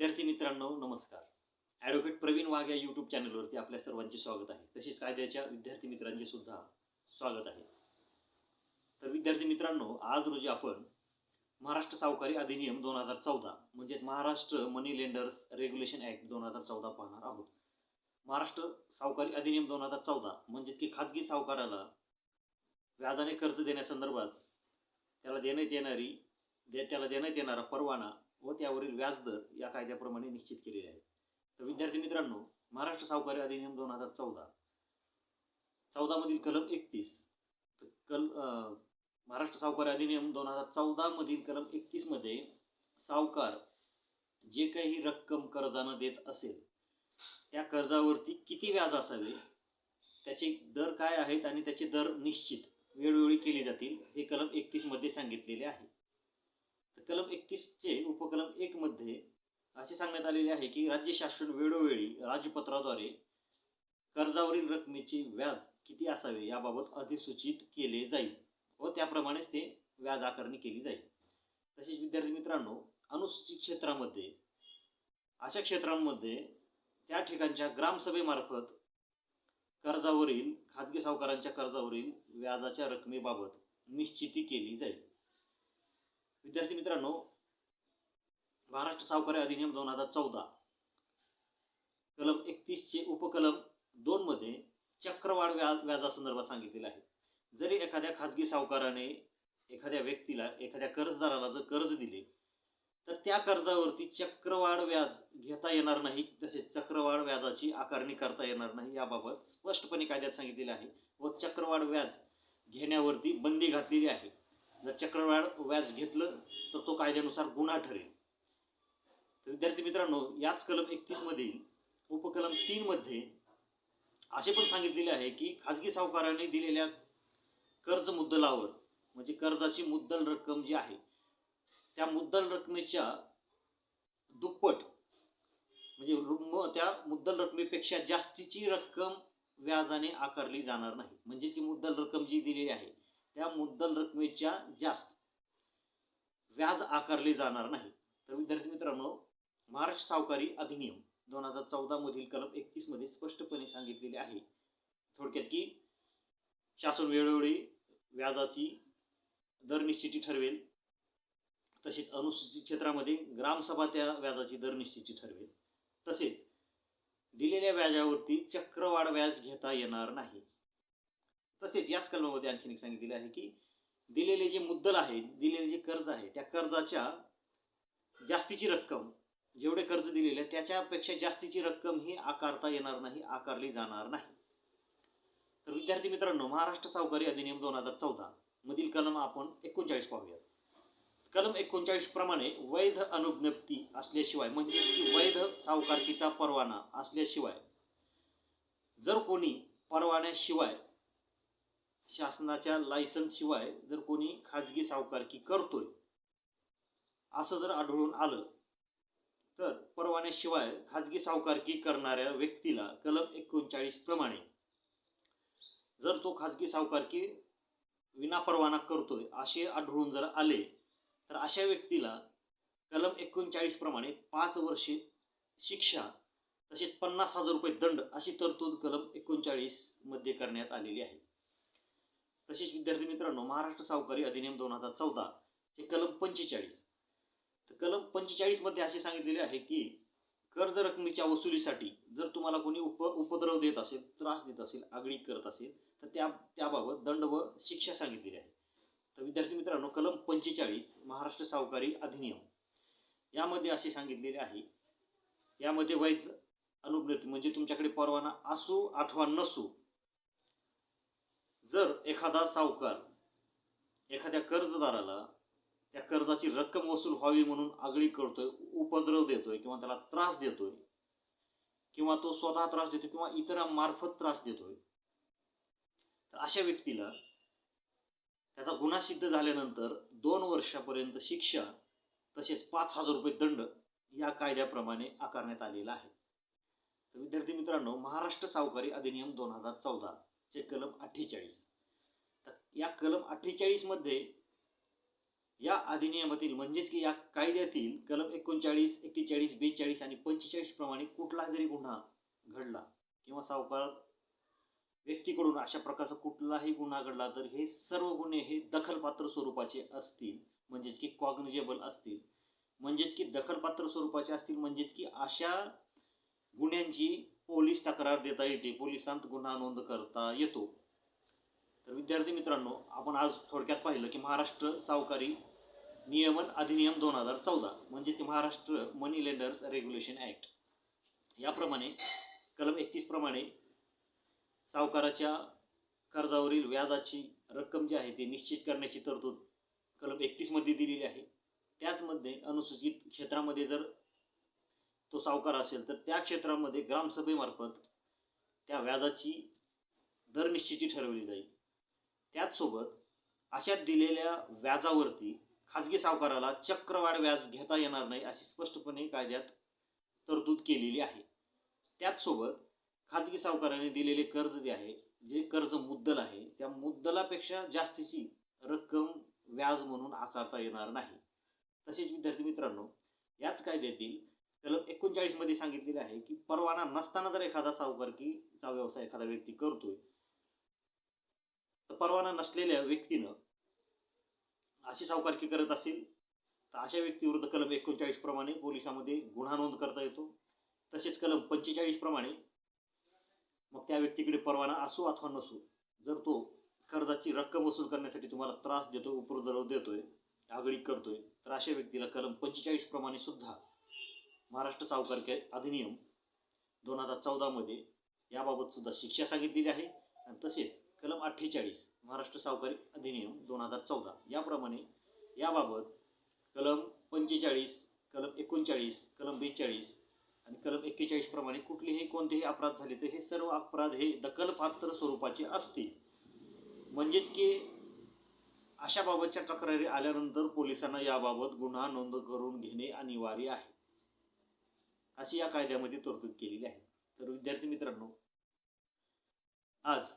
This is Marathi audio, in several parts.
विद्यार्थी मित्रांनो नमस्कार. ॲडव्होकेट प्रवीण वाघ या यूट्यूब चॅनलवरती आपल्या सर्वांचे स्वागत आहे. तसेच कायद्याच्या विद्यार्थी मित्रांचे सुद्धा स्वागत आहे. तर विद्यार्थी मित्रांनो आज रोजी आपण महाराष्ट्र सावकारी अधिनियम दोन हजार चौदा म्हणजेच Maharashtra money lenders regulation act दोन हजार चौदा पाहणार आहोत. महाराष्ट्र सावकारी अधिनियम दोन हजार चौदा म्हणजेच की खाजगी सावकाराला व्याजाने कर्ज देण्यासंदर्भात त्याला देण्यात येणारी दे त्याला देण्यात येणारा परवाना व त्यावरील व्याजदर या कायद्याप्रमाणे निश्चित केलेले आहेत. तर विद्यार्थी मित्रांनो महाराष्ट्र सावकारी अधिनियम दोन हजार चौदा चौदामधील कलम एकतीस कल महाराष्ट्र सावकारी अधिनियम दोन हजार चौदामधील कलम एकतीसमध्ये सावकार जे काही रक्कम कर्जानं देत असेल त्या कर्जावरती किती व्याज असावे त्याचे दर काय आहेत आणि त्याचे दर निश्चित वेळोवेळी केले जातील हे कलम एकतीसमध्ये सांगितलेले आहे. तर कलम एकतीसचे उपकलम एकमध्ये असे सांगण्यात आलेले आहे की राज्य शासन वेळोवेळी राजपत्राद्वारे कर्जावरील रकमेचे व्याज किती असावे याबाबत अधिसूचित केले जाईल व त्याप्रमाणेच ते व्याज आकारणी केली जाईल. तसेच विद्यार्थी मित्रांनो अनुसूचित क्षेत्रामध्ये अशा क्षेत्रांमध्ये त्या ठिकाणच्या ग्रामसभेमार्फत कर्जावरील खाजगी सावकारांच्या कर्जावरील व्याजाच्या रकमेबाबत निश्चिती केली जाईल. विद्यार्थी मित्रांनो महाराष्ट्र सावकारी अधिनियम दोन हजार चौदा कलम एकतीसचे उपकलम दोनमध्ये चक्रवाढ व्याज व्याजासंदर्भात सांगितलेलं आहे. जरी एखाद्या खाजगी सावकाराने एखाद्या व्यक्तीला एखाद्या कर्जदाराला जर कर्ज दिले तर त्या कर्जावरती चक्रवाढ व्याज घेता येणार नाही तसेच चक्रवाढ व्याजाची आकारणी करता येणार नाही याबाबत स्पष्टपणे कायद्यात सांगितलेले आहे व चक्रवाढ व्याज घेण्यावरती बंदी घातलेली आहे. जर चक्रवाढ व्याज घेतलं तर तो कायद्यानुसार गुन्हा ठरेल. तर विद्यार्थी मित्रांनो याच कलम एकतीसमधील उपकलम तीनमध्ये असे पण सांगितलेले आहे की खाजगी सावकाराने दिलेल्या कर्ज मुद्दलावर म्हणजे कर्जाची मुद्दल रक्कम जी आहे त्या मुद्दल रकमेच्या दुप्पट म्हणजे म- त्या मुद्दल रकमेपेक्षा जास्तीची रक्कम व्याजाने आकारली जाणार नाही. म्हणजे की मुद्दल रक्कम जी दिलेली आहे त्या मुद्दल रकमेच्या जास्त. व्याज आकारले जाणार नाही. तर विद्यार्थी मित्रांनो महाराष्ट्र सावकारी अधिनियम दोन हजार चौदामधील कलम एकतीसमध्ये स्पष्टपणे सांगितलेले आहे. थोडक्यात की शासन वेळोवेळी व्याजाची दर निश्चिती ठरवेल. तसेच अनुसूचित क्षेत्रामध्ये ग्रामसभा त्या व्याजाची दर निश्चिती ठरवेल. तसेच दिलेल्या व्याजावरती चक्रवाढ व्याज घेता येणार नाही. तसेच याच कलमामध्ये आणखीन एक सांगितलेले आहे की दिलेले जे मुद्दल आहे दिलेले जे कर्ज आहे त्या कर्जाच्या जास्तीची रक्कम जेवढे कर्ज दिलेले आहे त्याच्यापेक्षा जास्तीची रक्कम ही आकारता येणार नाही आकारली जाणार नाही. तर विद्यार्थी मित्रांनो महाराष्ट्र सावकारी अधिनियम दोन हजार चौदा मधील कलम आपण एकोणचाळीस पाहूयात. कलम एकोणचाळीस प्रमाणे वैध अनुज्ञप्ती असल्याशिवाय म्हणजे की वैध सावकारकीचा परवाना असल्याशिवाय जर कोणी परवान्याशिवाय शासनाच्या लायसन्स शिवाय जर कोणी खाजगी सावकारकी करतोय असं जर आढळून आलं तर परवान्याशिवाय खाजगी सावकारकी करणाऱ्या व्यक्तीला कलम एकोणचाळीस प्रमाणे जर तो खाजगी सावकारकी विनापरवाना करतोय असे आढळून जर आले तर अशा व्यक्तीला कलम एकोणचाळीस प्रमाणे पाच वर्षे शिक्षा तसेच पन्नास हजार रुपये दंड अशी तरतूद कलम एकोणचाळीसमध्ये करण्यात आलेली आहे. तसेच विद्यार्थी मित्रांनो महाराष्ट्र सावकारी अधिनियम दोन हजार चौदा चे कलम पंचेचाळीस. तर कलम पंचेचाळीसमध्ये असे सांगितलेले आहे की कर्ज रकमेच्या वसुलीसाठी जर तुम्हाला कोणी उप उपद्रव देत असेल त्रास देत असेल आगळी करत असेल तर त्या त्याबाबत दंड व शिक्षा सांगितलेली आहे. तर विद्यार्थी मित्रांनो कलम पंचेचाळीस महाराष्ट्र सावकारी अधिनियम. यामध्ये असे सांगितलेले आहे यामध्ये वैध अनुज्ञप्ती म्हणजे तुमच्याकडे परवाना असो अथवा नसो जर एखादा सावकार एखाद्या कर्जदाराला त्या कर्जाची रक्कम वसूल व्हावी म्हणून आगळी करतोय उपद्रव देतोय किंवा त्याला त्रास देतोय किंवा तो स्वतः त्रास देतोय किंवा इतरांमार्फत त्रास देतोय तर अशा व्यक्तीला त्याचा गुन्हा सिद्ध झाल्यानंतर दोन वर्षापर्यंत शिक्षा तसेच पाच हजार रुपये दंड या कायद्याप्रमाणे आकारण्यात आलेला आहे. तर विद्यार्थी मित्रांनो महाराष्ट्र सावकारी अधिनियम दोन हजार चौदा चे कलम अठ्ठेचाळीस. तर या कलम अठ्ठेचाळीसमध्ये या अधिनियमातील म्हणजेच की या कायद्यातील कलम एकोणचाळीस एक्केचाळीस बेचाळीस आणि पंचेचाळीस प्रमाणे कुठला जरी गुन्हा घडला किंवा सावकार व्यक्तीकडून अशा प्रकारचा कुठलाही गुन्हा घडला तर हे सर्व गुन्हे हे दखलपात्र स्वरूपाचे असतील म्हणजेच की कॉग्निजेबल असतील. म्हणजेच की दखलपात्र स्वरूपाचे असतील म्हणजेच की अशा गुन्ह्यांची पोलीस तक्रार देता येते पोलिसांत गुन्हा नोंद करता येतो. तर विद्यार्थी मित्रांनो आपण आज थोडक्यात पाहिलं की महाराष्ट्र सावकारी नियमन अधिनियम दोन हजार चौदा म्हणजे ते Maharashtra money lenders regulation act याप्रमाणे कलम एकतीस प्रमाणे सावकाराच्या कर्जावरील व्याजाची रक्कम जी आहे ती निश्चित करण्याची तरतूद कलम एकतीसमध्ये दिलेली आहे. त्याचमध्ये अनुसूचित क्षेत्रामध्ये जर तो सावकार असेल तर त्या क्षेत्रामध्ये ग्रामसभेमार्फत त्या व्याजाची दर निश्चिती ठरवली जाईल. त्याचसोबत अशा दिलेल्या व्याजावरती खाजगी सावकाराला चक्रवाढ व्याज घेता येणार नाही अशी स्पष्टपणे कायद्यात तरतूद केलेली आहे. त्याचसोबत खाजगी सावकाराने दिलेले कर्ज जे आहे जे कर्ज मुद्दल आहे त्या मुद्दलापेक्षा जास्तीची रक्कम व्याज म्हणून आकारता येणार नाही. तसेच विद्यार्थी मित्रांनो याच कायद्यातील कलम एकोणचाळीसमध्ये सांगितलेले आहे की परवाना नसताना जर एखादा सावकारकीचा व्यवसाय एखादा व्यक्ती करतोय तर परवाना नसलेल्या व्यक्तीनं अशी सावकारकी करत असेल तर अशा व्यक्तीविरुद्ध कलम एकोणचाळीस प्रमाणे पोलिसामध्ये गुन्हा नोंद करता येतो. तसेच कलम पंचेचाळीस प्रमाणे मग त्या व्यक्तीकडे परवाना असो अथवा नसो जर तो कर्जाची रक्कम वसूल करण्यासाठी तुम्हाला त्रास देतोय उपद्रव देतोय आगळीक करतोय तर अशा व्यक्तीला कलम पंचेचाळीस प्रमाणे सुद्धा महाराष्ट्र सावकार अधिनियम दोन हजार चौदामध्ये याबाबत सुद्धा शिक्षा सांगितलेली आहे. आणि तसेच कलम अठ्ठेचाळीस महाराष्ट्र सावकारी अधिनियम दोन हजार चौदा याप्रमाणे याबाबत कलम पंचेचाळीस कलम एकोणचाळीस कलम बेचाळीस आणि कलम एक्केचाळीसप्रमाणे कुठलेही कोणतेही अपराध झाले तर हे सर्व अपराध हे दखलपात्र स्वरूपाचे असतील. म्हणजेच की अशा बाबतच्या तक्रारी आल्यानंतर पोलिसांना याबाबत गुन्हा नोंद करून घेणे अनिवार्य आहे. अशी या कायद्यामध्ये तरतूद केलेली आहे. तर विद्यार्थी मित्रांनो आज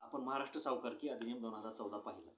आपण महाराष्ट्र सावकारकी अधिनियम दोन हजार चौदा पाहिला.